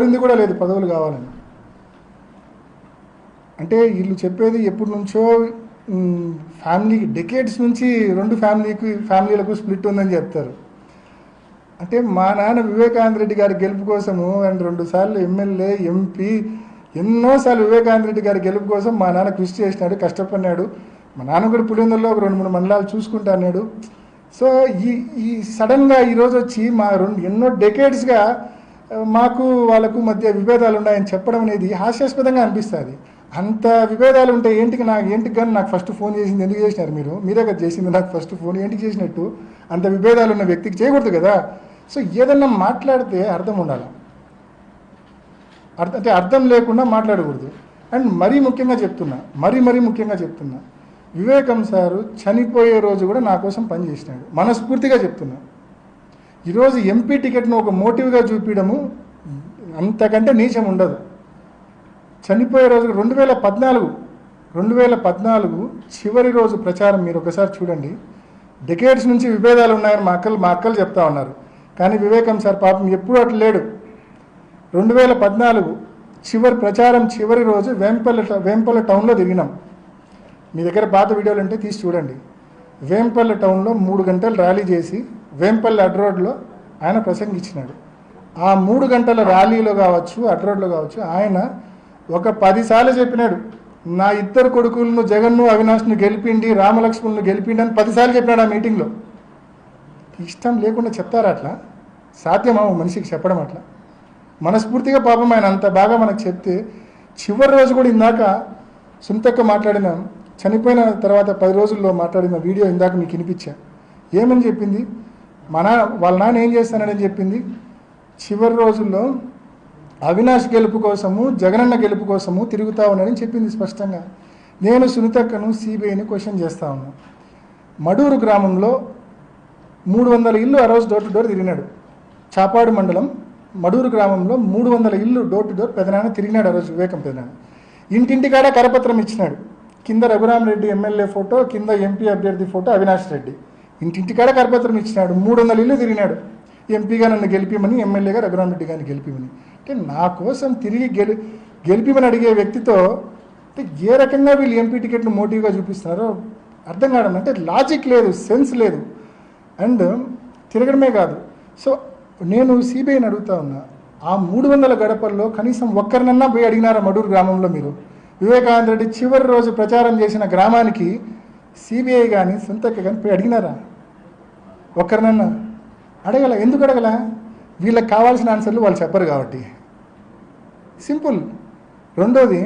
కోరింది కూడా లేదు పదవులు కావాలని. అంటే వీళ్ళు చెప్పేది ఎప్పటి నుంచో ఫ్యామిలీ డెకేట్స్ నుంచి రెండు ఫ్యామిలీకి ఫ్యామిలీలకు స్ప్లిట్ ఉందని చెప్తారు. అంటే మా నాన్న వివేకానంద రెడ్డి గారి గెలుపు కోసము అండ్ రెండు సార్లు ఎమ్మెల్యే ఎంపీ ఎన్నోసార్లు వివేకానంద రెడ్డి గారి గెలుపు కోసం మా నాన్న కృషి చేసినాడు కష్టపడినాడు. మా నాన్న కూడా పులిందల్లో ఒక రెండు మూడు మండలాలు చూసుకుంటా అన్నాడు. సో ఈ ఈ సడన్గా ఈరోజు వచ్చి మా రెండు ఎన్నో డెకేడ్స్గా మాకు వాళ్ళకు మధ్య విభేదాలు ఉన్నాయని చెప్పడం అనేది హాస్యాస్పదంగా అనిపిస్తుంది. అంత విభేదాలు ఉంటే ఏంటికి నాకు ఏంటికి కానీ నాకు ఫస్ట్ ఫోన్ చేసింది ఎందుకు చేసినారు మీరు? మీరే కదా చేసింది నాకు ఫస్ట్ ఫోన్ ఏంటికి చేసినట్టు? అంత విభేదాలు ఉన్న వ్యక్తికి చేయకూడదు కదా? సో ఏదన్నా మాట్లాడితే అర్థం ఉండాలి. అర్థం అంటే అర్థం లేకుండా మాట్లాడకూడదు. అండ్ మరీ ముఖ్యంగా చెప్తున్నా మరీ మరీ ముఖ్యంగా చెప్తున్నా వివేకం సారు చనిపోయే రోజు కూడా నా కోసం పనిచేసినాడు మనస్ఫూర్తిగా చెప్తున్నా. ఈరోజు ఎంపీ టికెట్ను ఒక మోటివ్గా చూపించడము అంతకంటే నీచం ఉండదు. చనిపోయే రోజు రెండు వేల పద్నాలుగు రెండు వేల పద్నాలుగు చివరి రోజు ప్రచారం మీరు ఒకసారి చూడండి. డెకేట్స్ నుంచి విభేదాలు ఉన్నాయని మా అక్కలు మా అక్కలు చెప్తా ఉన్నారు. కానీ వివేకం సార్ పాపం ఎప్పుడూ అట్లా లేడు. రెండు వేల పద్నాలుగు చివరి ప్రచారం చివరి రోజు వేంపల్లి ట- వేంపల్లి టౌన్లో తిరిగినాం. మీ దగ్గర పాత వీడియోలు ఉంటే తీసి చూడండి. వేంపల్లి టౌన్లో మూడు గంటలు ర్యాలీ చేసి వేంపల్లి అడ్రోడ్లో ఆయన ప్రసంగించినాడు. ఆ మూడు గంటల ర్యాలీలో కావచ్చు అడ్రోడ్లో కావచ్చు ఆయన ఒక పదిసార్లు చెప్పినాడు నా ఇద్దరు కొడుకులను జగన్ను అవినాష్ను గెలిపిండి రామలక్ష్మణ్ను గెలిపిండి అని పదిసార్లు చెప్పినాడు ఆ మీటింగ్లో. ఇష్టం లేకుండా చెప్తారా అట్లా? సాధ్యమా మనిషికి చెప్పడం అట్లా? మనస్ఫూర్తిగా పాపం ఆయన అంత బాగా మనకు చెప్తే చివరి రోజు కూడా ఇందాక సుంతక్క మాట్లాడిన చనిపోయిన తర్వాత పది రోజుల్లో మాట్లాడిన వీడియో ఇందాక మీకు వినిపించా. ఏమని చెప్పింది? మన వాళ్ళ నాన్న ఏం చేస్తానని చెప్పింది? చివరి రోజుల్లో అవినాష్ గెలుపు కోసము జగనన్న గెలుపు కోసము తిరుగుతా ఉన్నానని చెప్పింది స్పష్టంగా. నేను సునీతక్కను సిబిఐని క్వశ్చన్ చేస్తా ఉన్నా. మడూరు గ్రామంలో మూడు వందల ఇల్లు ఆ రోజు డోర్ టు డోర్ తిరిగినాడు. చాపాడు మండలం మడూరు గ్రామంలో మూడు వందల ఇల్లు డోర్ టు డోర్ పెదనాన్న తిరిగినాడు ఆ రోజు వివేకం పెదనాన్న. ఇంటింటికాడ కరపత్రం ఇచ్చినాడు. కింద రఘురామరెడ్డి ఎమ్మెల్యే ఫోటో కింద ఎంపీ అభ్యర్థి ఫోటో అవినాష్ రెడ్డి. ఇంటింటికాడ కరపత్రం ఇచ్చినాడు. మూడు వందల ఇల్లు తిరిగినాడు. ఎంపీగా నన్ను గెలిపిమని ఎమ్మెల్యేగా రఘురామరెడ్డి గారిని గెలిపిమని. అంటే నా కోసం తిరిగి గెలి గెలిపిమని అడిగే వ్యక్తితో అంటే ఏ రకంగా వీళ్ళు ఎంపీ టికెట్ను మోటివ్గా చూపిస్తున్నారో అర్థం కావడం అంటే లాజిక్ లేదు సెన్స్ లేదు. అండ్ తిరగడమే కాదు. సో నేను సిబిఐని అడుగుతా ఉన్నా. ఆ మూడు వందల గడపల్లో కనీసం ఒక్కరినన్నా పోయి అడిగినారా మడూరు గ్రామంలో మీరు? వివేకానంద రెడ్డి చివరి రోజు ప్రచారం చేసిన గ్రామానికి సిబిఐ కానీ సొంతక్క కానీ పోయి అడిగినారా? ఒక్కరినన్నా అడగల ఎందుకు అడగల? వీళ్ళకి కావాల్సిన ఆన్సర్లు వాళ్ళు చెప్పరు కాబట్టి. సింపుల్. రెండోది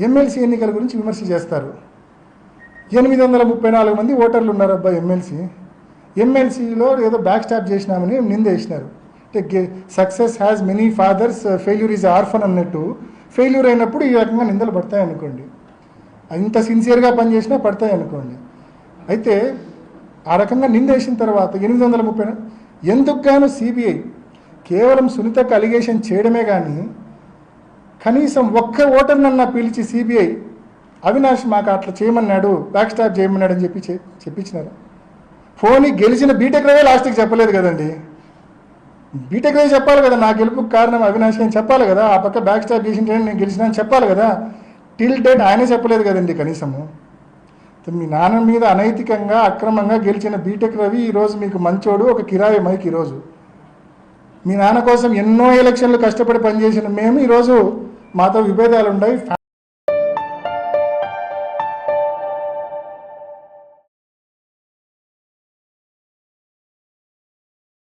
ఎమ్మెల్సీ ఎన్నికల గురించి విమర్శ చేస్తారు. ఎనిమిది వందల ముప్పై నాలుగు మంది ఓటర్లు ఉన్నారు అబ్బా ఎమ్మెల్సీ. ఎమ్మెల్సీలో ఏదో బ్యాక్ స్టాప్ చేసినామని నింద వేసినారు. అంటే success has many fathers failure is orphan అన్నట్టు. ఫెయిల్యూర్ అయినప్పుడు ఈ రకంగా నిందలు పడతాయి అనుకోండి ఇంత సిన్సియర్గా పనిచేసినా పడతాయి అనుకోండి అయితే ఆ రకంగా నిందేసిన తర్వాత ఎనిమిది వందల ముప్పై ఎందుకు గాను సిబిఐ కేవలం సునీతకు అలిగేషన్ చేయడమే కానీ కనీసం ఒక్క ఓటర్నన్నా పిలిచి సిబిఐ అవినాష్ మాకు అట్లా చేయమన్నాడు బ్యాక్ స్టాప్ చేయమన్నాడు అని చెప్పి చెప్పించినారు. ఫోన్ గెలిచిన బీటెక్ రవే లాస్ట్కి చెప్పలేదు కదండి. బీటెక్ రవి చెప్పాలి కదా నా గెలుపుకు కారణం అవినాష్ అని చెప్పాలి కదా ఆ పక్క బ్యాక్ స్టాప్ చేసిన నేను గెలిచిన అని చెప్పాలి కదా. టిల్ డేట్ ఆయనే చెప్పలేదు కదండి కనీసము. మీ నాన్న మీద అనైతికంగా అక్రమంగా గెలిచిన బీటెక్ రవి ఈరోజు మీకు మంచోడు ఒక కిరాయి మైక్ ఈరోజు మీ నాన్న కోసం ఎన్నో ఎలక్షన్లు కష్టపడి పనిచేసిన మేము ఈరోజు మాతో విభేదాలు ఉన్నాయి